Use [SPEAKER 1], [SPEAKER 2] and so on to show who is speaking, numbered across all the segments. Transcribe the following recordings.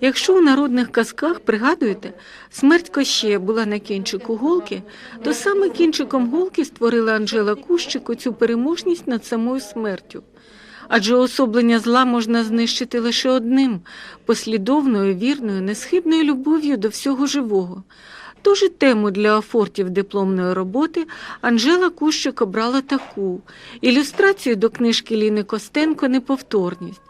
[SPEAKER 1] Якщо у народних казках пригадуєте, смерть Кощея була на кінчику голки, то саме кінчиком голки створила Анжела Кущик цю переможність над самою смертю. Адже особлення зла можна знищити лише одним послідовною, вірною, несхибною любов'ю до всього живого. Тож і тему для афортів дипломної роботи Анжела Кущик обрала таку ілюстрацію до книжки Ліни Костенко Неповторність.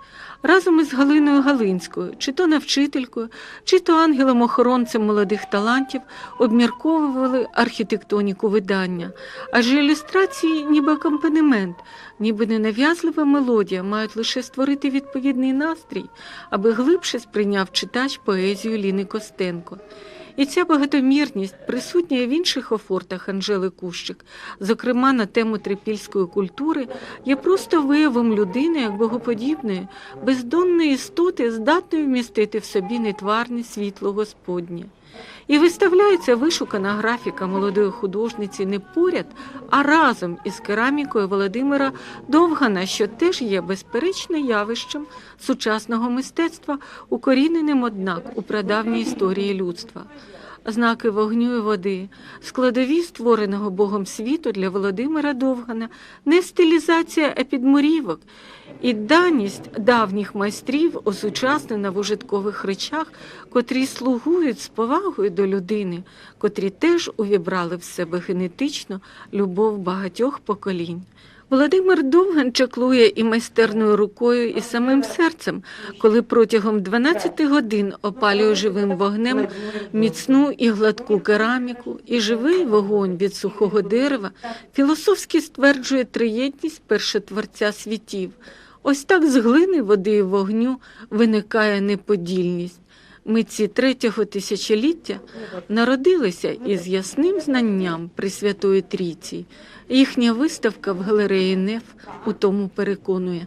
[SPEAKER 1] Разом із Галиною Галинською, чи то навчителькою, чи то ангелом-охоронцем молодих талантів обмірковували архітектоніку видання, адже ілюстрації, ніби акомпанемент, ніби ненав'язлива мелодія, мають лише створити відповідний настрій, аби глибше сприйняв читач поезію Ліни Костенко. І ця багатомірність присутня в інших офортах Анжели Кущик, зокрема на тему трипільської культури, є просто виявом людини як богоподібної, бездонної істоти, здатної вмістити в собі нетварне світло Господнє. І виставляється вишукана графіка молодої художниці не поряд, а разом із керамікою Володимира Довгана, що теж є безперечним явищем сучасного мистецтва, укоріненим, однак, у прадавній історії людства. Знаки вогню і води, складові створеного Богом світу для Володимира Довгана, не стилізація, а підмурівок, і даність давніх майстрів осучаснена в ужиткових речах, котрі слугують з повагою до людини, котрі теж увібрали в себе генетично любов багатьох поколінь. Володимир Довган чаклує і майстерною рукою, і самим серцем, коли протягом 12 годин опалює живим вогнем міцну і гладку кераміку, і живий вогонь від сухого дерева філософськи стверджує триєдність першотворця світів. Ось так з глини, води і вогню виникає неподільність. Митці третього тисячоліття народилися із ясним знанням Пресвятої Трійці. Їхня виставка в галереї НЕФ у тому переконує.